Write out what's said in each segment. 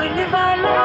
will if I love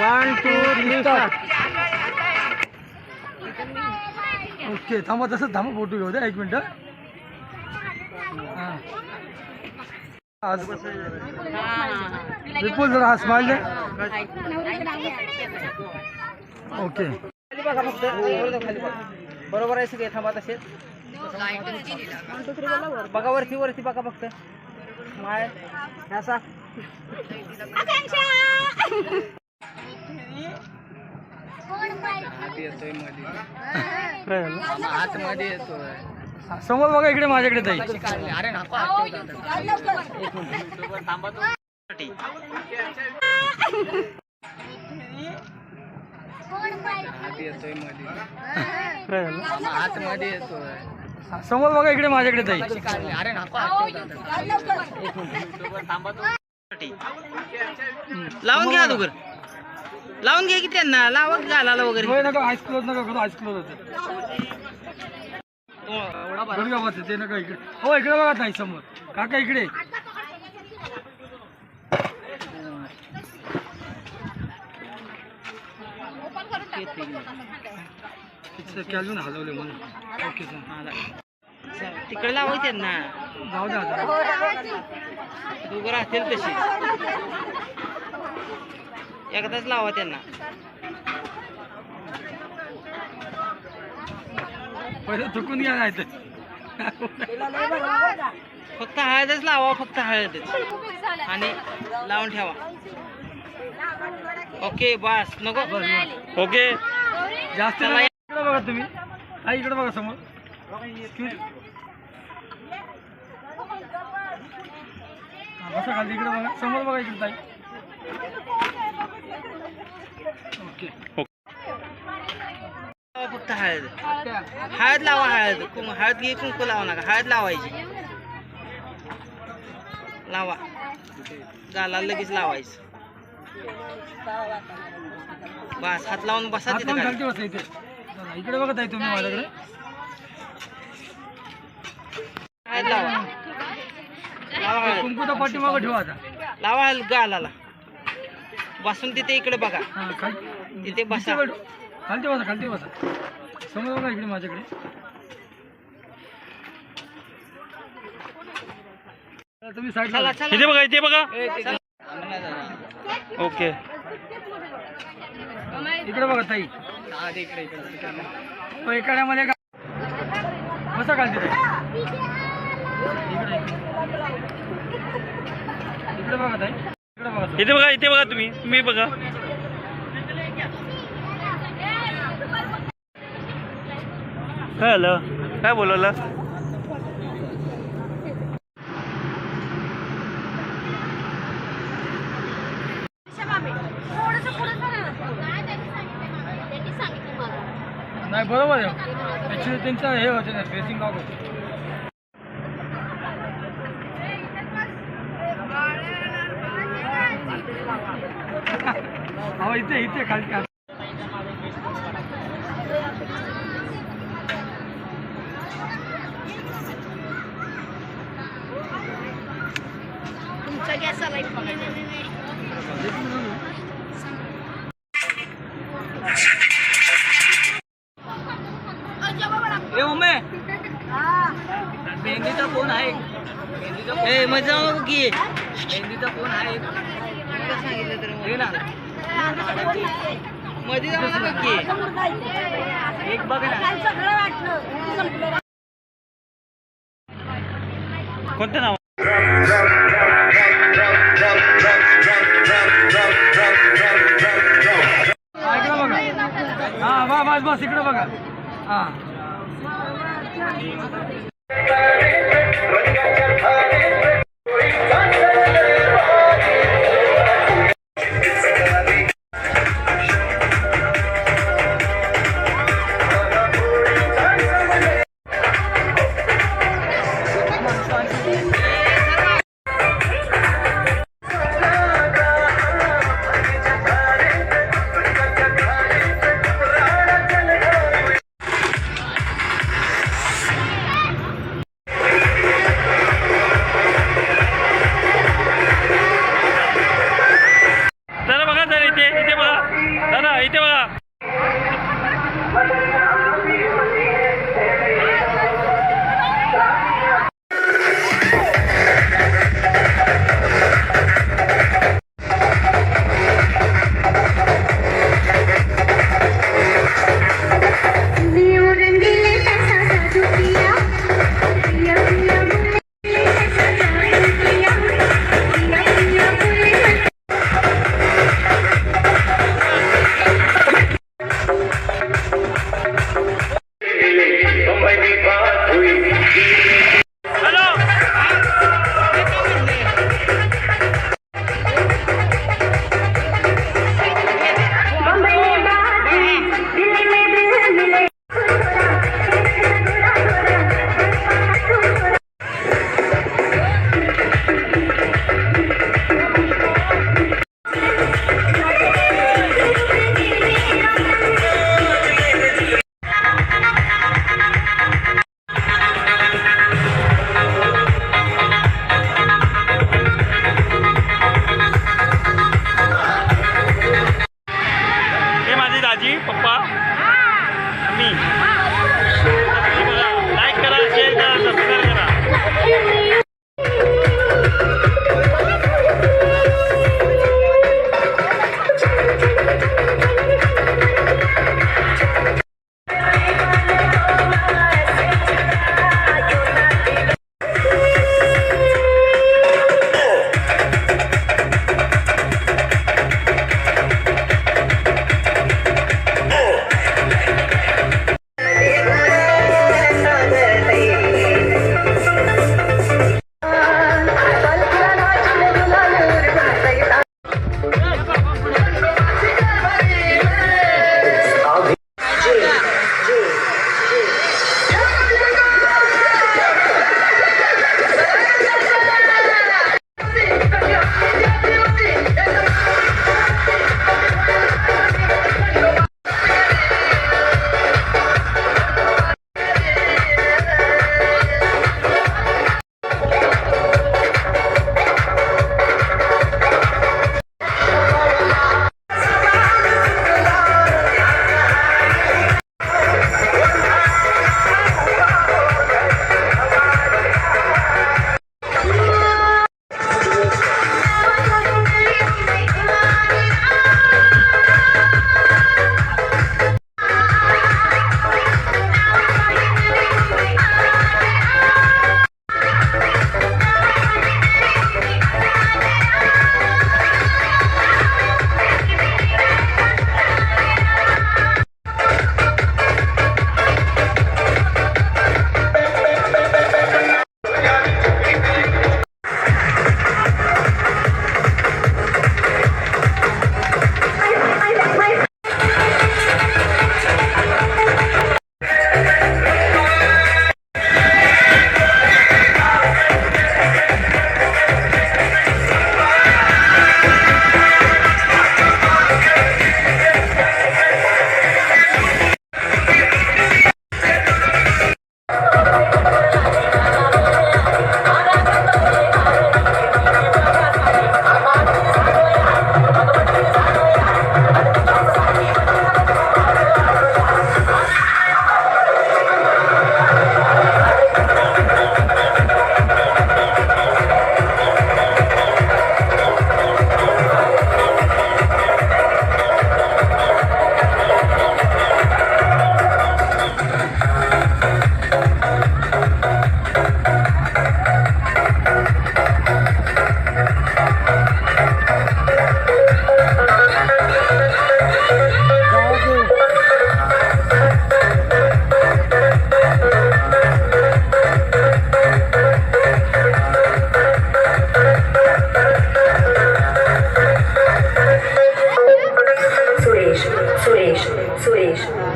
one two three okay थांबा तसंच थांबा फोटो घेऊ द्या एक मिनटं. हां. आज विपुल जरा हा स्माइल दे. ओके बरोबर आहे सगळे थांबा तसे बघा वरती वरती बघा फक्त. माय असा झालं? हा, समोर बघा इकडे माझ्याकडे ताई. काय झालं? हा, समोर बघा इकडे माझ्याकडे ताई. लावून घ्या अगोदर. लावून घ्या की त्यांना. लावा घालायला वगैरे. गडगावाचं ते नका इकडे. हो इकडे बघा ताई समोर. काका इकडे. हलवले म्हणून. ओके सर तिकडे लावा की त्यांना जाऊ द्या आता. उभं राहतील तशी. एकदाच लावा त्यांना. पहिले चुकून घ्या नाही तर. फक्त हळदच लावा फक्त हळदच. आणि लावून ठेवा. ओके बस. नको. ओके. जास्त चला, नाही. इकडे बघा तुम्ही. आई इकडे बघा समोर. हा, बसा खाली इकडे बघा. समोर बघा इकडे ताई. ओके. लावा फक्त हळद. हळद लावा हळद. हळद घे कुंकू लावा नका. हळद लावायची. लावा. गाला लगेच लावायचं. बस हात लावून बसा तिथं इकडे बघा ताई तुम्ही माझ्याकडे. हळद लावा. लावा हळद कुंकूचा पाठीमागं ठेवा आता. लावा गालाला बसून तिथे इकडे बघा. हा खाली तिथे बसा. इथे बैठो. खालती बसा खालती बसा. समोर बघा इकडे माझ्याकडे. तुम्ही साईड चला चला. इथे बघा इथे बघा. ओके. इकडे बघा ताई. हो, एकाड्यामध्ये का बसा खालती ताई. इथे बघा इथे बघा तुम्ही. तुम्ही बघा. हॅलो. काय बोलवलं? नाही बरोबर आहे. ॲक्च्युली त्यांचं हे होते ना फेसिंग ऑफ होते. इथे इथे खाली तुमचा गॅस आलाय ए उमे. मेहंदीचा फोन आहे. मेहंदीचा नको की मेहंदीचा फोन आहे. हे ना. मध्ये जाऊ नको की एक बघ ना. कोणतं नाव ऐकलं बघा हा वा बस बस इकडं बघा. हा. 兄弟 Aji, Papa, Amin.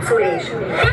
对是的